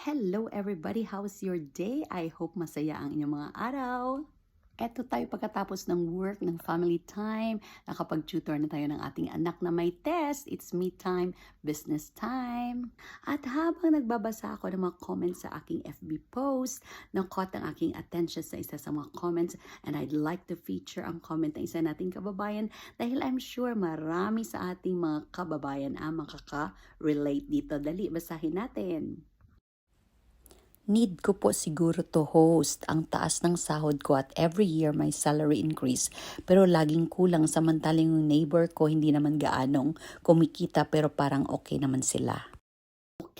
Hello everybody! How's your day? I hope masaya ang inyong mga araw. Eto tayo pagkatapos ng work, ng family time. Nakapag-tutor na tayo ng ating anak na may test. It's me time, business time. At habang nagbabasa ako ng mga comments sa aking FB post, na-caught ang aking attention sa isa sa mga comments and I'd like to feature ang comment ng isa nating kababayan dahil I'm sure marami sa ating mga kababayan ang makaka-relate dito. Dali, basahin natin. Need ko po siguro to host. Ang taas ng sahod ko at every year may salary increase. Pero laging kulang samantalang yung neighbor ko hindi naman gaanong kumikita pero parang okay naman sila.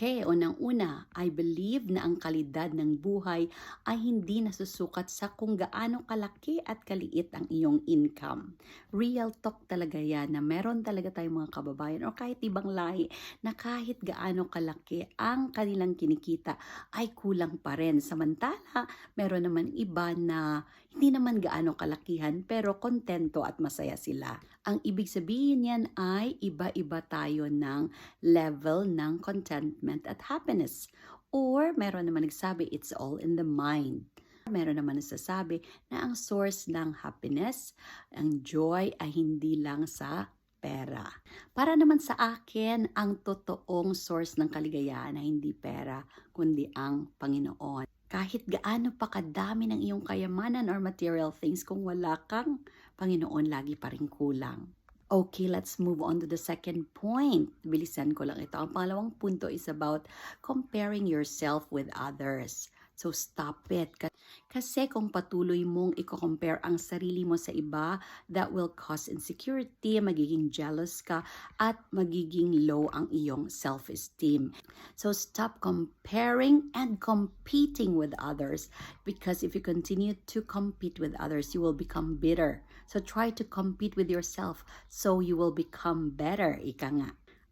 Okay, unang-una, I believe na ang kalidad ng buhay ay hindi nasusukat sa kung gaano kalaki at kaliit ang iyong income. Real talk talaga yan na meron talaga tayong mga kababayan o kahit ibang lahi na kahit gaano kalaki ang kanilang kinikita ay kulang pa rin. Samantala, meron naman iba na hindi naman gaano kalakihan pero kontento at masaya sila. Ang ibig sabihin yan ay iba-iba tayo ng level ng contentment at happiness. Or meron naman nagsabi, it's all in the mind. Meron naman nagsasabi na ang source ng happiness, ang joy ay hindi lang sa pera. Para naman sa akin, ang totoong source ng kaligayahan ay hindi pera, kundi ang Panginoon. Kahit gaano pa kadami ng iyong kayamanan or material things, kung wala kang Panginoon, lagi pa rin kulang. Okay, let's move on to the second point. Bilisan ko lang ito. Ang pangalawang punto is about comparing yourself with others. So stop it. Ka- Kasi kung patuloy mong i-compare ang sarili mo sa iba, that will cause insecurity, magiging jealous ka, at magiging low ang iyong self-esteem. So stop comparing and competing with others because if you continue to compete with others, you will become bitter. So try to compete with yourself so you will become better. Ika nga.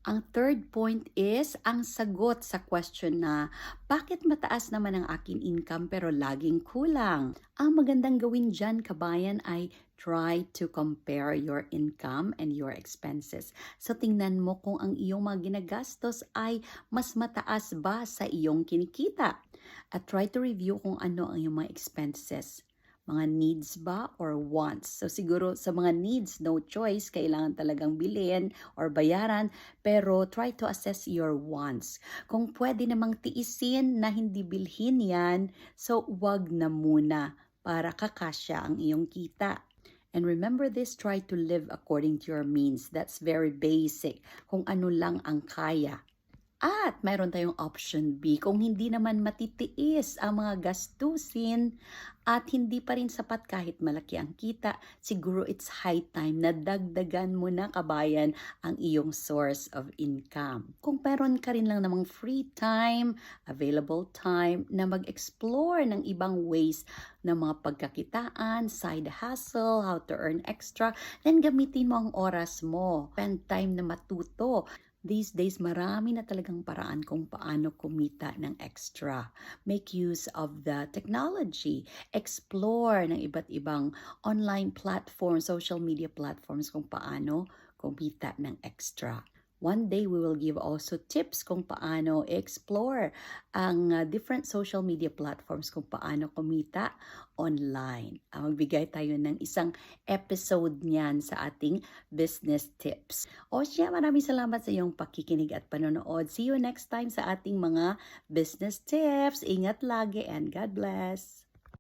Ang third point is ang sagot sa question na bakit mataas naman ang aking income pero laging kulang? Ang magandang gawin dyan, kabayan, ay try to compare your income and your expenses. So tingnan mo kung ang iyong mga ginagastos ay mas mataas ba sa iyong kinikita. At try to review kung ano ang iyong mga expenses mga needs ba or wants. So siguro sa mga needs, no choice, kailangan talagang bilhin or bayaran, pero try to assess your wants. Kung pwede namang tiisin na hindi bilhin yan, so wag na muna para kakasya ang iyong kita. And remember this, try to live according to your means. That's very basic. Kung ano lang ang kaya. At mayroon tayong option B, kung hindi naman matitiis ang mga gastusin at hindi pa rin sapat kahit malaki ang kita, siguro it's high time na dagdagan mo na kabayan ang iyong source of income. Kung meron ka rin lang namang free time, available time na mag-explore ng ibang ways ng mga pagkakitaan, side hustle, how to earn extra, then gamitin mo ang oras mo. Spend time na matuto. These days, marami na talagang paraan kung paano kumita ng extra. Make use of the technology. Explore ng iba't ibang online platforms, social media platforms kung paano kumita ng extra. One day, we will give also tips kung paano explore ang uh, different social media platforms kung paano kumita online. Uh, magbigay tayo ng isang episode niyan sa ating business tips. O siya, maraming salamat sa iyong pakikinig at panonood. See you next time sa ating mga business tips. Ingat lagi and God bless!